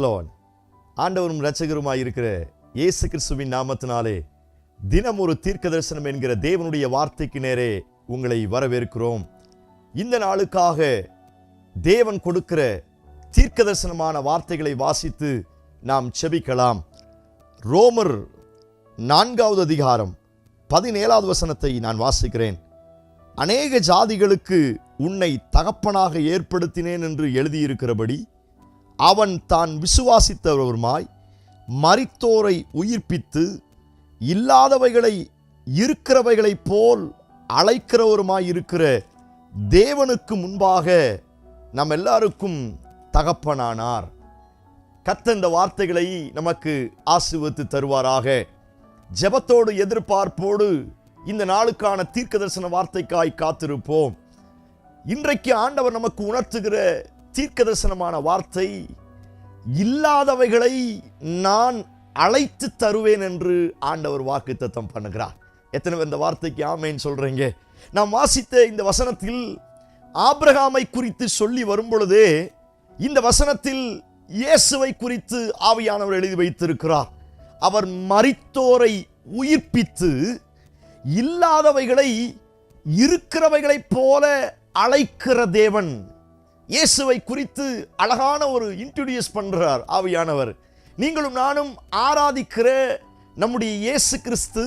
Salon ஆண்டவரும் இரட்சகருமாய் இருக்கிற இயேசு கிறிஸ்துவின் நாமத்தினாலே தினம் ஒரு தீர்க்க தரிசனம் என்கிற தேவனுடைய வார்த்தைக்கு நேரே உங்களை வரவேற்கிறோம். இந்த நாளுக்காக தேவன் கொடுக்கிற தீர்க்க தரிசனமான வார்த்தைகளை வாசித்து நாம் செபிக்கலாம். ரோமர் நான்காவது அதிகாரம் பதினேழாவது வசனத்தை நான் வாசிக்கிறேன். அநேக ஜாதிகளுக்கு உன்னை தகப்பனாக ஏற்படுத்தினேன் என்று எழுதியிருக்கிறபடி அவன் தான் விசுவாசித்தவருமாய் மறித்தோரை உயிர்ப்பித்து இல்லாதவைகளை இருக்கிறவைகளைப் போல் அழைக்கிறவருமாய் இருக்கிற தேவனுக்கு முன்பாக நம் எல்லாருக்கும் தகப்பனானார். கத்த இந்த வார்த்தைகளை நமக்கு ஆசிர்வத்து தருவாராக. ஜெபத்தோடு எதிர்பார்ப்போடு இந்த நாளுக்கான தீர்க்க தரிசன வார்த்தைக்காய் காத்திருப்போம். இன்றைக்கு ஆண்டவர் நமக்கு உணர்த்துகிற தீர்க்கதரிசனமான வார்த்தை இல்லாதவைகளை நான் அழைத்து தருவேன் என்று ஆண்டவர் வாக்கு தத்தம் பண்ணுகிறார். எத்தனை பேர் இந்த வார்த்தைக்கு ஆமைன்னு சொல்கிறீங்க நாம் வாசித்த இந்த வசனத்தில் ஆபிரகாமை குறித்து சொல்லி வரும் பொழுதே இந்த வசனத்தில் இயேசுவை குறித்து ஆவியானவர் எழுதி வைத்திருக்கிறார். அவர் மறித்தோரை உயிர்ப்பித்து இல்லாதவைகளை இருக்கிறவைகளைப் போல அழைக்கிற தேவன் இயேசுவை குறித்து அழகான ஒரு இன்ட்ரடியூஸ் பண்ணுறார் ஆவியானவர். நீங்களும் நானும் ஆராதிக்கிற நம்முடைய இயேசு கிறிஸ்து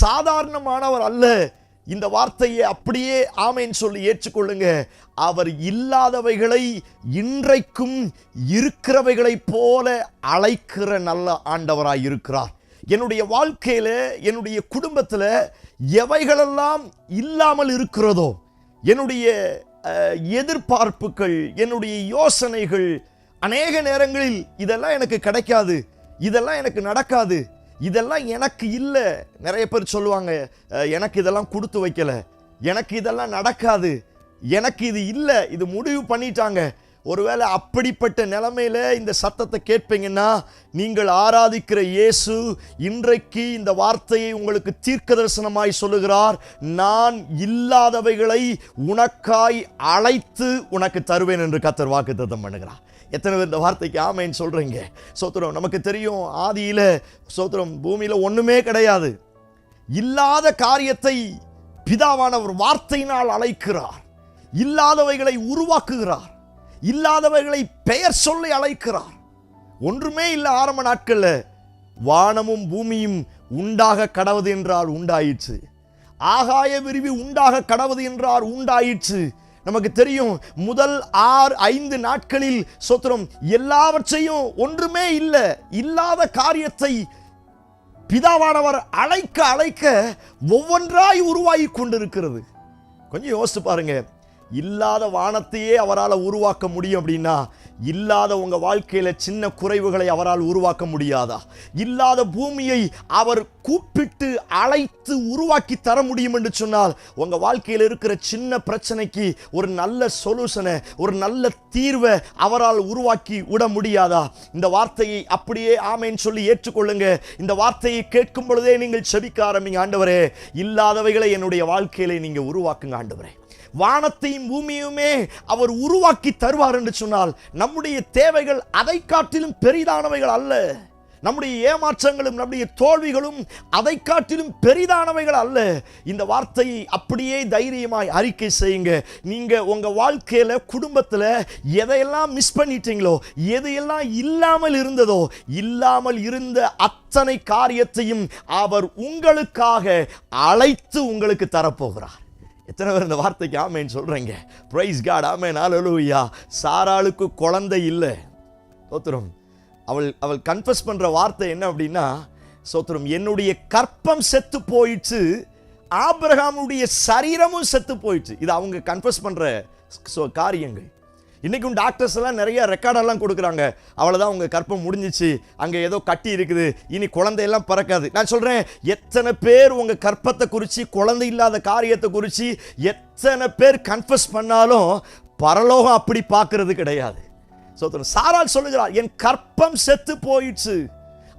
சாதாரணமானவர் அல்ல. இந்த வார்த்தையை அப்படியே ஆமைன்னு சொல்லி ஏற்றுக்கொள்ளுங்க. அவர் இல்லாதவைகளை இன்றைக்கும் இருக்கிறவைகளைப் போல அழைக்கிற நல்ல ஆண்டவராய் இருக்கிறார். என்னுடைய வாழ்க்கையில் என்னுடைய குடும்பத்தில் எவைகளெல்லாம் இல்லாமல் இருக்கிறதோ என்னுடைய எதிர்பார்ப்புகள் என்னுடைய யோசனைகள் அநேக நேரங்களில் இதெல்லாம் எனக்கு கிடைக்காது இதெல்லாம் எனக்கு நடக்காது இதெல்லாம் எனக்கு இல்லை. நிறைய பேர் சொல்லுவாங்க எனக்கு இதெல்லாம் கொடுத்து வைக்கல எனக்கு இதெல்லாம் நடக்காது எனக்கு இது இல்லை இது முடிவு பண்ணிட்டாங்க. ஒருவேளை அப்படிப்பட்ட நிலைமையில் இந்த சத்தத்தை கேட்பீங்கன்னா நீங்கள் ஆராதிக்கிற இயேசு இன்றைக்கு இந்த வார்த்தையை உங்களுக்கு தீர்க்க தரிசனமாய் சொல்லுகிறார். நான் இல்லாதவைகளை உனக்காய் அழைத்து உனக்கு தருவேன் என்று கத்தர் வாக்கு தத்தம் பண்ணுகிறார். எத்தனை பேர் இந்த வார்த்தைக்கு ஆமைன்னு சொல்கிறீங்க சோத்திரம் நமக்கு தெரியும் ஆதியில் சோத்திரம் பூமியில் ஒன்றுமே கிடையாது. இல்லாத காரியத்தை பிதாவானவர் வார்த்தையினால் அழைக்கிறார். இல்லாதவைகளை உருவாக்குகிறார். இல்லாதவர்களை பெயர் சொல்லி அழைக்கிறார். ஒன்றுமே இல்லை ஆரம்ப நாட்களில் வானமும் பூமியும் உண்டாக கடவுது என்றால் உண்டாயிற்று. ஆகாய விரிவி உண்டாக கடவுது என்றால் உண்டாயிற்று. நமக்கு தெரியும் முதல் ஆறு ஐந்து நாட்களில் சொத்திரம் எல்லாவற்றையும் ஒன்றுமே இல்லை இல்லாத காரியத்தை பிதாவானவர் அழைக்க அழைக்க ஒவ்வொன்றாய் உருவாகி கொண்டிருக்கிறது. கொஞ்சம் யோசிச்சு பாருங்க. இல்லாத வானத்தையே அவரால் உருவாக்க முடியும் அப்படின்னா இல்லாத உங்க வாழ்க்கையில சின்ன குறைவுகளை அவரால் உருவாக்க முடியாதா? இல்லாத பூமியை அவர் கூப்பிட்டு அழைத்து உருவாக்கி தர முடியும் என்று சொன்னால் உங்க வாழ்க்கையில் இருக்கிற சின்ன பிரச்சனைக்கு ஒரு நல்ல சொல்யூஷனை ஒரு நல்ல தீர்வை அவரால் உருவாக்கி விட முடியாதா? இந்த வார்த்தையை அப்படியே ஆமைன்னு சொல்லி ஏற்றுக்கொள்ளுங்க. இந்த வார்த்தையை கேட்கும் பொழுதே நீங்கள் செபிக்க ஆரம்பிங்க. ஆண்டவரே இல்லாதவைகளை என்னுடைய வாழ்க்கையில நீங்க உருவாக்குங்க ஆண்டவரே. வானத்தையும் பூமியுமே அவர் உருவாக்கி தருவார் என்று சொன்னால் நம்முடைய தேவைகள் அதை காட்டிலும் பெரிதானவைகள் அல்ல. நம்முடைய ஏமாற்றங்களும் நம்முடைய தோல்விகளும் அதை காட்டிலும் பெரிதானவைகள் அல்ல. இந்த வார்த்தையை அப்படியே தைரியமாய் அறிக்கை செய்யுங்க. நீங்க உங்க வாழ்க்கையில குடும்பத்துல எதையெல்லாம் மிஸ் பண்ணிட்டீங்களோ எதையெல்லாம் இல்லாமல் இருந்ததோ இல்லாமல் இருந்த அத்தனை காரியத்தையும் அவர் உங்களுக்காக அழைத்து உங்களுக்கு தரப்போகிறார். எத்தனை பேர் இந்த வார்த்தைக்கு ஆமேன்னு சொல்கிறேங்க ப்ரைஸ் காட் ஆமேன் ஹalleluya சாராளுக்கு குழந்தை இல்லை. சோத்திரம் அவள் அவள் கன்ஃபஸ் பண்ணுற வார்த்தை என்ன அப்படின்னா சோத்திரம் என்னுடைய கற்பம் செத்து போயிடுச்சு ஆபிரகாமுடைய சரீரமும் செத்து போயிடுச்சு. இது அவங்க கன்ஃபஸ் பண்ணுற சோ- காரியங்கள். இன்றைக்கும் டாக்டர்ஸ் எல்லாம் நிறைய ரெக்கார்டெல்லாம் கொடுக்குறாங்க. அவ்வளோதான் உங்கள் கற்பம் முடிஞ்சிச்சு. அங்கே ஏதோ கட்டி இருக்குது. இனி குழந்தையெல்லாம் பிறக்காது. நான் சொல்கிறேன் எத்தனை பேர் உங்கள் கற்பத்தை குறித்து குழந்தை இல்லாத காரியத்தை குறித்து எத்தனை பேர் கன்ஃபஸ் பண்ணாலும் பரலோகம் அப்படி பார்க்கறது கிடையாது. சோத்திரம் சாரால் சொல்லுகிறார் என் கற்பம் செத்து போயிடுச்சு.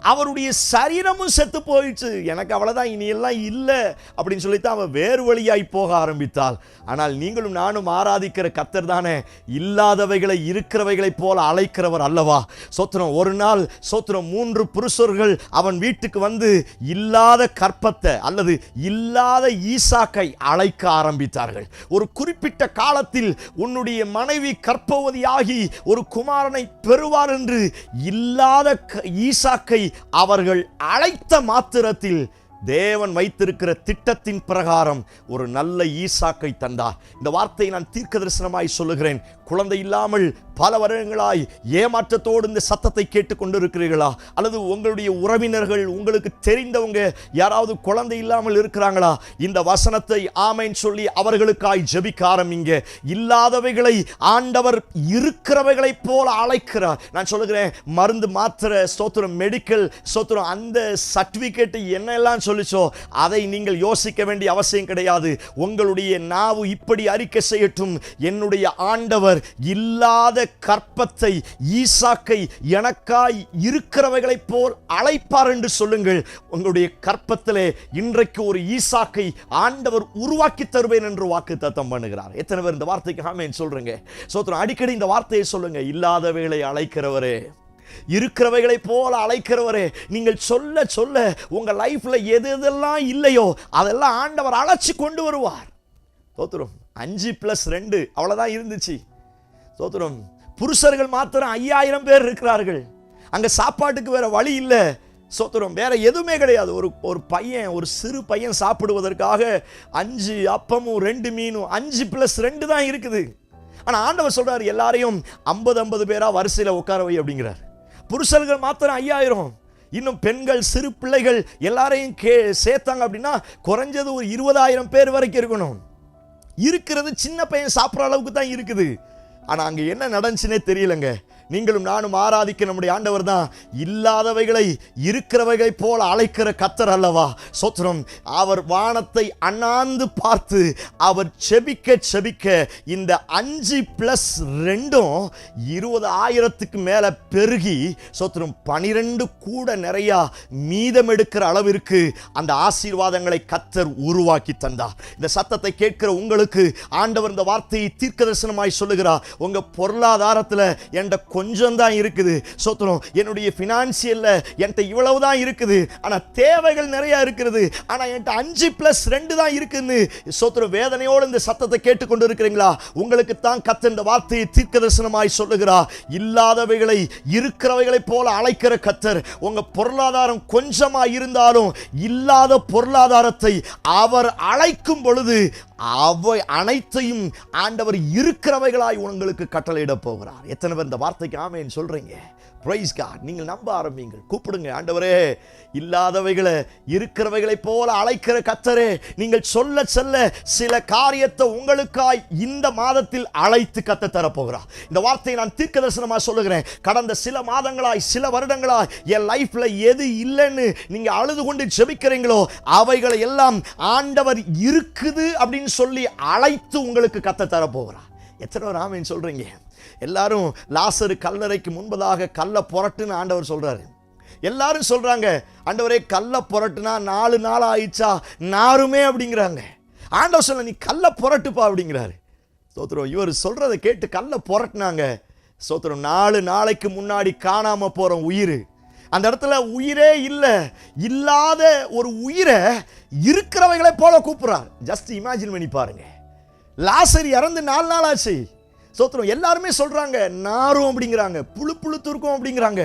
அவருடைய சரீரமும் செத்து போயிடுச்சு. எனக்கு அவ்வளோதான் இனி எல்லாம் இல்லை அப்படின்னு சொல்லித்தான் அவன் வேறு வழியாய் போக ஆரம்பித்தாள். ஆனால் நீங்களும் நானும் ஆராதிக்கிற கத்தர் தானே இல்லாதவைகளை இருக்கிறவைகளைப் போல அழைக்கிறவர் அல்லவா? சோத்திரம் ஒரு நாள் சோத்திரம் மூன்று புருஷர்கள் அவன் வீட்டுக்கு வந்து இல்லாத கற்பத்தை அல்லது இல்லாத ஈசாக்கை அழைக்க ஆரம்பித்தார்கள். ஒரு குறிப்பிட்ட காலத்தில் உன்னுடைய மனைவி கற்பவதியாகி ஒரு குமாரனை பெறுவார் என்று இல்லாத க- ஈசாக்கை அவர்கள் அழைத்த மாத்திரத்தில் தேவன் வைத்திருக்கிற திட்டத்தின் பிரகாரம் ஒரு நல்ல ஈசாக்கை தந்தார். இந்த வார்த்தையை நான் தீர்க்க தரிசனமாய் சொல்லுகிறேன். குழந்தை இல்லாமல் பல வருடங்களாய் ஏமாற்றத்தோடு இந்த சத்தத்தை கேட்டுக்கொண்டிருக்கிறீர்களா? அல்லது உங்களுடைய உறவினர்கள் உங்களுக்கு தெரிந்தவங்க யாராவது குழந்தை இல்லாமல் இருக்கிறாங்களா? இந்த வசனத்தை ஆமைன்னு சொல்லி அவர்களுக்காய் ஜபிக்க ஆரம்பிங்க. இல்லாதவைகளை ஆண்டவர் இருக்கிறவைகளைப் போல அழைக்கிறார். நான் சொல்லுகிறேன் மருந்து மாத்திரை ஸ்தோத்திரம் மெடிக்கல் ஸ்தோத்திரம் அந்த சர்டிபிகேட் என்னெல்லாம் சொல்லிச்சோ அதை நீங்கள் யோசிக்க வேண்டிய அவசியம் கிடையாது. உங்களுடைய நாவு இப்படி அறிக்கை செய்யட்டும். என்னுடைய ஆண்டவர் இல்லாத கற்பத்தை ஈசாக்கை எனக்காய் இருக்கிறவைகளைப் போல் அழைப்பார் என்று சொல்லுங்கள். உங்களுடைய கற்பத்திலே இன்றைக்கு ஒரு ஈசாக்கை ஆண்டவர் உருவாக்கி தருவேன் என்று வாக்கு தத்தம் பண்ணுகிறார். எத்தனை பேர் இந்த வார்த்தைக்கு ஆமேன் சொல்றீங்க? சோத்திரம் அடிக்கடி இந்த வார்த்தையை சொல்லுங்க. இல்லாதவைகளை அழைக்கிறவரே இருக்கிறவைகளை போல அழைக்கிறவரே நீங்கள் சொல்ல சொல்ல உங்க லைஃப்ல எது எதெல்லாம் இல்லையோ அதெல்லாம் ஆண்டவர் அழைச்சி கொண்டு வருவார். தோத்துரும் அஞ்சு பிளஸ் ரெண்டு அவ்வளவுதான் இருந்துச்சு. தோத்துரும் புருஷர்கள் மாத்திரம் ஐயாயிரம் பேர் இருக்கிறார்கள். அங்கே சாப்பாட்டுக்கு வேற வழி இல்லை. சோத்திரம் வேற எதுவுமே கிடையாது. ஒரு ஒரு பையன் ஒரு சிறு பையன் சாப்பிடுவதற்காக அஞ்சு அப்பமும் ரெண்டு மீனும் அஞ்சு ப்ளஸ் ரெண்டு தான் இருக்குது. ஆனால் ஆண்டவர் சொல்கிறார் எல்லாரையும் ஐம்பது ஐம்பது பேராக வரிசையில் உட்கார வை அப்படிங்கிறார். புருஷர்கள் மாத்திரம் ஐயாயிரம். இன்னும் பெண்கள் சிறு பிள்ளைகள் எல்லாரையும் கே சேர்த்தாங்க அப்படின்னா குறைஞ்சது ஒரு இருபதாயிரம் பேர் வரைக்கும் இருக்கணும். இருக்கிறது சின்ன பையன் சாப்பிட்ற அளவுக்கு தான் இருக்குது. ஆனால் அங்கே என்ன நடந்துச்சுன்னே தெரியலங்க. நீங்களும் நானும் ஆராதிக்க நம்முடைய ஆண்டவர் தான் இல்லாதவைகளை இருக்கிறவைகளை போல அழைக்கிற கத்தர் அல்லவா? சோத்திரம் அவர் வானத்தை அண்ணாந்து பார்த்து அவர் செபிக்க செபிக்க இந்த அஞ்சு பிளஸ் ரெண்டும் இருபது ஆயிரத்துக்கு மேல பெருகி சோத்திரம் பனிரெண்டு கூட நிறையா மீதம் எடுக்கிற அளவிற்கு அந்த ஆசீர்வாதங்களை கத்தர் உருவாக்கி தந்தார். இந்த சத்தத்தை கேட்கிற உங்களுக்கு ஆண்டவர் இந்த வார்த்தையை தீர்க்க தரிசனமாய் சொல்லுகிறார். உங்க பொருளாதாரத்துல என்ற கொஞ்சம் தான் இருக்குது. சோத்திரம் என்னுடைய ஃபினான்சியலில் என்கிட்ட இவ்வளவு தான் இருக்குது. ஆனால் தேவைகள் நிறையா இருக்கிறது ஆனால் என்கிட்ட அஞ்சு ப்ளஸ் ரெண்டு தான் இருக்குதுன்னு சோத்திரம் வேதனையோடு இந்த சத்தத்தை கேட்டுக்கொண்டு இருக்கிறீங்களா உங்களுக்கு தான் கத்த இந்த வார்த்தையை தீர்க்க தரிசனமாய் சொல்லுகிறா இல்லாதவைகளை இருக்கிறவைகளைப் போல அழைக்கிற கத்தர் உங்கள் பொருளாதாரம் கொஞ்சமாக இருந்தாலும் இல்லாத பொருளாதாரத்தை அவர் அழைக்கும் பொழுது அவை அனைத்தையும் ஆண்டவர் இருக்கிறவைகளாய் உங்களுக்கு கட்டளையிட போகிறார். எத்தனை பேர் இந்த வார்த்தைக்கு ஆமேன்னு சொல்றீங்க? பிரைஸ் காட் நீங்கள் நம்ப ஆரம்பிங்கள் கூப்பிடுங்க ஆண்டவரே இல்லாதவைகளை இருக்கிறவைகளைப் போல அழைக்கிற கத்தரே நீங்கள் சொல்ல செல்ல சில காரியத்தை உங்களுக்காய் இந்த மாதத்தில் அழைத்து கத்த தரப்போகிறார். இந்த வார்த்தையை நான் தீர்க்க தரிசனமாக சொல்லுகிறேன். கடந்த சில மாதங்களாய் சில வருடங்களாய் என் லைஃப்பில் எது இல்லைன்னு நீங்கள் அழுது கொண்டு ஜெபிக்கிறீங்களோ அவைகளை எல்லாம் ஆண்டவர் இருக்குது அப்படின்னு சொல்லி அழைத்து உங்களுக்கு கத்த தரப்போகிறார். எத்தனை ராமன் சொல்கிறீங்க எல்லாரும் லாசரு கல்லறைக்கு முன்பதாக கல்லை புரட்டுன்னு ஆண்டவர் சொல்கிறாரு எல்லாரும் சொல்கிறாங்க ஆண்டவரே கல்லை புரட்டுனா நாலு நாள் ஆயிடுச்சா? நாருமே அப்படிங்கிறாங்க. ஆண்டவர் சொல்ல நீ கல்லை புரட்டுப்பா அப்படிங்கிறாரு. சோத்திரம் இவர் சொல்கிறத கேட்டு கல்லை புரட்டுனாங்க. சோத்திரம் நாலு நாளைக்கு முன்னாடி காணாமல் போகிறோம் உயிர். அந்த இடத்துல உயிரே இல்லை இல்லாத ஒரு உயிரை இருக்கிறவைகளை போல கூப்பிட்றார். ஜஸ்ட் இமேஜின் பண்ணி பாருங்க. லாசர் இறந்து நாலு நாள் ஆச்சு. சோத்திரம் எல்லாருமே சொல்றாங்க நாரும் அப்படிங்கிறாங்க புழு புழு துருக்கும் அப்படிங்கிறாங்க.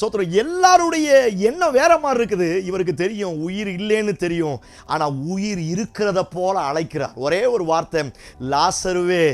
சோத்திரம் எல்லாருடைய எண்ணம் வேற மாதிரி இருக்குது. இவருக்கு தெரியும் உயிர் இல்லைன்னு தெரியும். ஆனா உயிர் இருக்கிறத போல அழைக்கிறார். ஒரே ஒரு வார்த்தை லாசருவே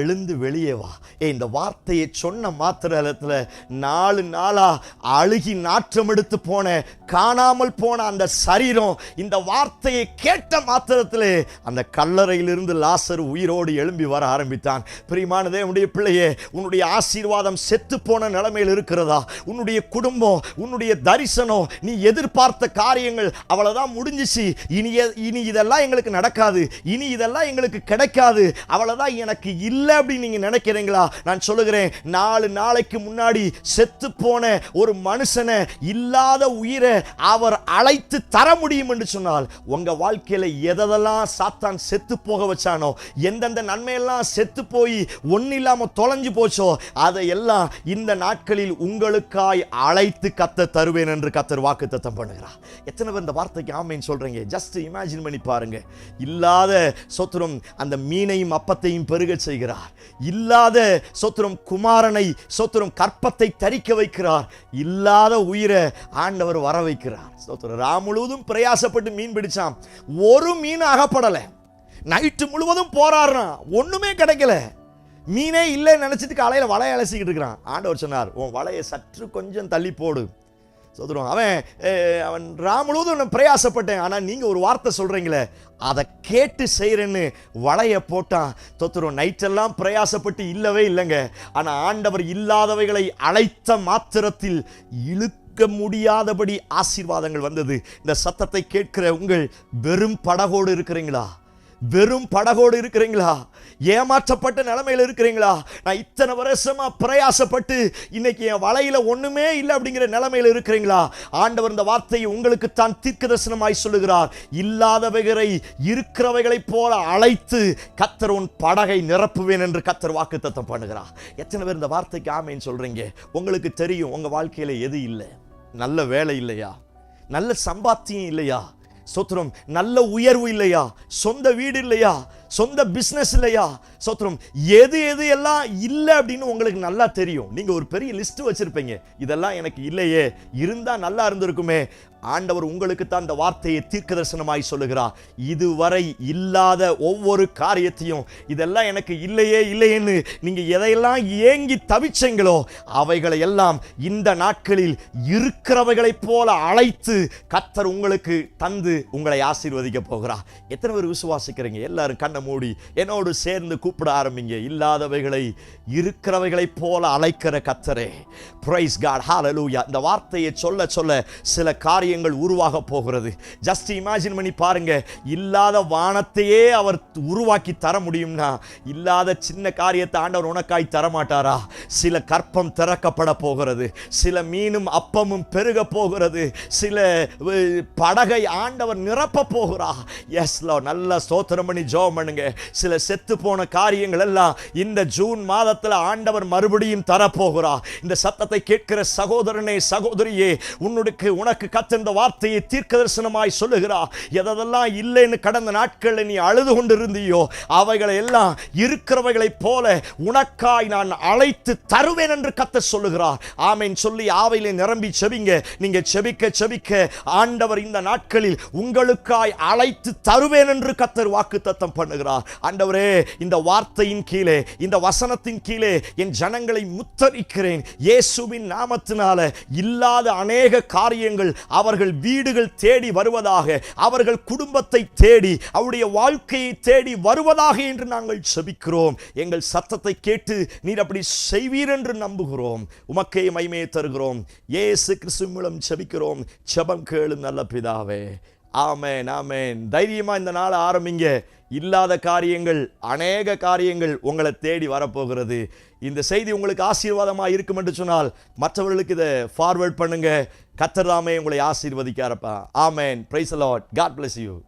எழுந்து வெளியே வா. ஏ இந்த வார்த்தையை சொன்ன மாத்திரத்தில் நாலு நாளா அழுகி நாற்றம் எடுத்து போன காணாமல் போன அந்த சரீரம் இந்த வார்த்தையை கேட்ட மாத்திரத்தில் அந்த கல்லறையிலிருந்து லாசர் உயிரோடு எழும்பி வர ஆரம்பித்தான். பிரியமானதே உன்னுடைய பிள்ளையே உன்னுடைய ஆசீர்வாதம் செத்து போன நிலைமையில் இருக்கிறதா? உன்னுடைய குடும்பம் உன்னுடைய தரிசனம் நீ எதிர்பார்த்த காரியங்கள் அவ்வளவுதான் முடிஞ்சிச்சு. இனி இனி இதெல்லாம் எங்களுக்கு நடக்காது. இனி இதெல்லாம் எங்களுக்கு கிடைக்காது. அவ்வளவுதான் எனக்கு இல்லை அப்படின்னு நீங்க நினைக்கிறீங்களா? நான் சொல்லுகிறேன் நாலு நாளைக்கு முன்னாடி செத்து போன ஒரு மனுஷனை இல்லாத உயிரை அவர் அழைத்து தர முடியும் என்று சொன்னால் உங்க வாழ்க்கையில எதெல்லாம் சாத்தான் செத்து போக வச்சானோ எந்தெந்த நன்மையெல்லாம் செத்து போய் ஒன்றும் இல்லாம தொலைஞ்சு போச்சோ அதையெல்லாம் இந்த நாட்களில் உங்களுக்காய் அழைத்து கத்த தருவேன் என்று கத்தர் வாக்கு தத்தம் பண்ணுகிறார். எத்தனை பேர் இந்த வார்த்தைக்கு ஆமைன்னு சொல்றீங்க? ஜஸ்ட் இமேஜின் பண்ணி பாருங்க. இல்லாத சொத்துரம் அந்த மீனையும் அப்பத்தையும் பெருக செய்கிறார். இல்லாத சொத்துரம் குமாரனை சொத்துரம் கற்பத்தை தரிக்க வைக்கிறார். இல்லாத உயிரை ஆண்டவர் வர வைக்கிறார். சொத்துரம் ராம் முழுவதும் பிரயாசப்பட்டு மீன் பிடிச்சான். ஒரு மீன் அகப்படலை. நைட்டு முழுவதும் போராடுறான். ஒண்ணுமே கிடைக்கல. மீனே இல்லைன்னு நினச்சிட்டு காலையில் வலையை அலசிக்கிட்டு இருக்கிறான். ஆண்டவர் சொன்னார் உன் வலையை சற்று கொஞ்சம் தள்ளி போடு. சொல்லுவான் அவன் அவன் ராமுழுவதும் நான் பிரயாசப்பட்டேன் ஆனால் நீங்கள் ஒரு வார்த்தை சொல்கிறீங்களே அதை கேட்டு செய்கிறேன்னு வலையை போட்டான். தொத்துரும் நைட்டெல்லாம் பிரயாசப்பட்டு இல்லவே இல்லைங்க ஆனால் ஆண்டவர் இல்லாதவைகளை அழைத்த மாத்திரத்தில் இழுக்க முடியாதபடி ஆசீர்வாதங்கள் வந்தது. இந்த சத்தத்தை கேட்கிற உங்கள் வெறும் படகோடு இருக்கிறீங்களா? வெறும் படகோடு இருக்கிறீங்களா? ஏமாற்றப்பட்ட நிலைமையில் இருக்கிறீங்களா? நான் இத்தனை வருஷமா பிரயாசப்பட்டு இன்னைக்கு என் வலையில ஒண்ணுமே இல்லை அப்படிங்கிற நிலைமையில் இருக்கிறீங்களா? ஆண்டவர் இந்த வார்த்தையை உங்களுக்கு தான் தீர்க்க தரிசனமாய் சொல்லுகிறார். இல்லாதவைகளை இருக்கிறவைகளைப் போல அழைத்து கத்தர் உன் படகை நிரப்புவேன் என்று கத்தர் வாக்கு தத்தம் பண்ணுகிறார். எத்தனை பேர் இந்த வார்த்தைக்கு ஆமைன்னு சொல்றீங்க? உங்களுக்கு தெரியும் உங்க வாழ்க்கையில எது இல்லை? நல்ல வேலை இல்லையா? நல்ல சம்பாத்தியம் இல்லையா? சோத்திரம் நல்ல உயர்வு இல்லையா? சொந்த வீடு இல்லையா? சொந்த பிஸ்னஸ் இல்லையா? சோத்திரம் எது எது எல்லாம் இல்லை அப்படின்னு உங்களுக்கு நல்லா தெரியும். நீங்க ஒரு பெரிய லிஸ்ட் வச்சிருப்பீங்க. இதெல்லாம் எனக்கு இல்லையே. இருந்தா நல்லா இருந்திருக்குமே. ஆண்டவர் உங்களுக்கு தான் இந்த வார்த்தையை தீர்க்க தரிசனமாய் சொல்லுகிறார். இதுவரை இல்லாத ஒவ்வொரு காரியத்தையும் இதெல்லாம் எனக்கு இல்லையே இல்லையேன்னு நீங்க எதையெல்லாம் ஏங்கி தவிச்சீங்களோ அவைகளை எல்லாம் இந்த நாட்களில் இருக்கிறவைகளைப் போல அழைத்து கத்தர் உங்களுக்கு தந்து உங்களை ஆசீர்வதிக்க போகிறார். எத்தனை பேர் விசுவாசிக்கிறீங்க? எல்லாரும் கண்ணை மூடி என்னோடு சேர்ந்து கூப்பிட ஆரம்பிங்க. இல்லாதவைகளை இருக்கிறவைகளைப் போல அழைக்கிற கத்தரே. பிரைஸ் காட் ஹாலலூயா இந்த வார்த்தையை சொல்ல சொல்ல சில காரியங்கள் உருவாக போகிறது. ஜஸ்ட் இமேஜின் பண்ணி பாருங்க. இல்லாத வானத்தையே அவர் உருவாக்கி தர முடியும்னா இல்லாத சின்ன காரியத்தை ஆண்டவர் உனக்காய் தர மாட்டாரா சில கற்பம் திறக்கப்பட போகிறது. சில மீனும் அப்பமும் பெருக போகிறது. சில படகை ஆண்டவர் நிரப்ப போகிறா. எஸ் லோ நல்ல ஸ்தோத்திரம் பண்ணி ஜோம் பண்ணுங்க. சில செத்து போன காரியங்கள் எல்லாம் இந்த ஜூன் மாதத்துல ஆண்டவர் மறுபடியும் தரப்போகிறா இந்த சத்தத்தை கேட்கிற சகோதரனே சகோதரியே உன்னுக்கு உனக்கு கத்த இந்த வார்த்தையை தீர்க்க தரிசனமாய் சொல்லுகிறா எதெல்லாம் இல்லைன்னு கடந்த நாட்களில் நீ அழுது கொண்டிருந்தியோ அவைகளை எல்லாம் இருக்கிறவைகளைப் போல உனக்காய் நான் அழைத்து தருவேன் என்று கத்த சொல்லுகிறார். ஆமென். சொல்லி ஆவையிலே நிரம்பி செவிங்க நீங்க செபிக்க செபிக்க ஆண்டவர் இந்த நாட்களில் உங்களுக்காய் அழைத்து தருவேன் என்று கத்தர் வாக்கு தத்தம் பண்ணுகிறார். ஆண்டவரே இந்த வார்த்தையின் கீழே இந்த வசனத்தின் கீழே என் ஜனங்களை முத்தரிக்கிறேன். இயேசுவின் நாமத்தினால இல்லாத அநேக காரியங்கள் அவர்கள் வீடுகள் தேடி வருவதாக அவர்கள் குடும்பத்தை தேடி அவருடைய வாழ்க்கையை தேடி வருவதாக என்று நாங்கள் செபிக்கிறோம். எங்கள் சத்தத்தை கேட்டு நீர் அப்படி செய்வீர் என்று நம்புகிறோம். உமக்கே மைமையை தருகிறோம். ஏசு கிறிஸ்து மூலம் செபிக்கிறோம். செபம் கேளு நல்ல பிதாவே. ஆமேன் ஆமேன். தைரியமாக இந்த நாளை ஆரம்பிங்க. இல்லாத காரியங்கள் அநேக காரியங்கள் உங்களை தேடி வரப்போகிறது. இந்த செய்தி உங்களுக்கு ஆசீர்வாதமாக இருக்கும் என்று சொன்னால் மற்றவர்களுக்கு இதை ஃபார்வர்ட் பண்ணுங்க. கத்தர்தாமே உங்களை ஆசீர்வதிக்காரப்பா. ஆமேன். பிரைஸ் அலாட் காட் பிளஸ் யூ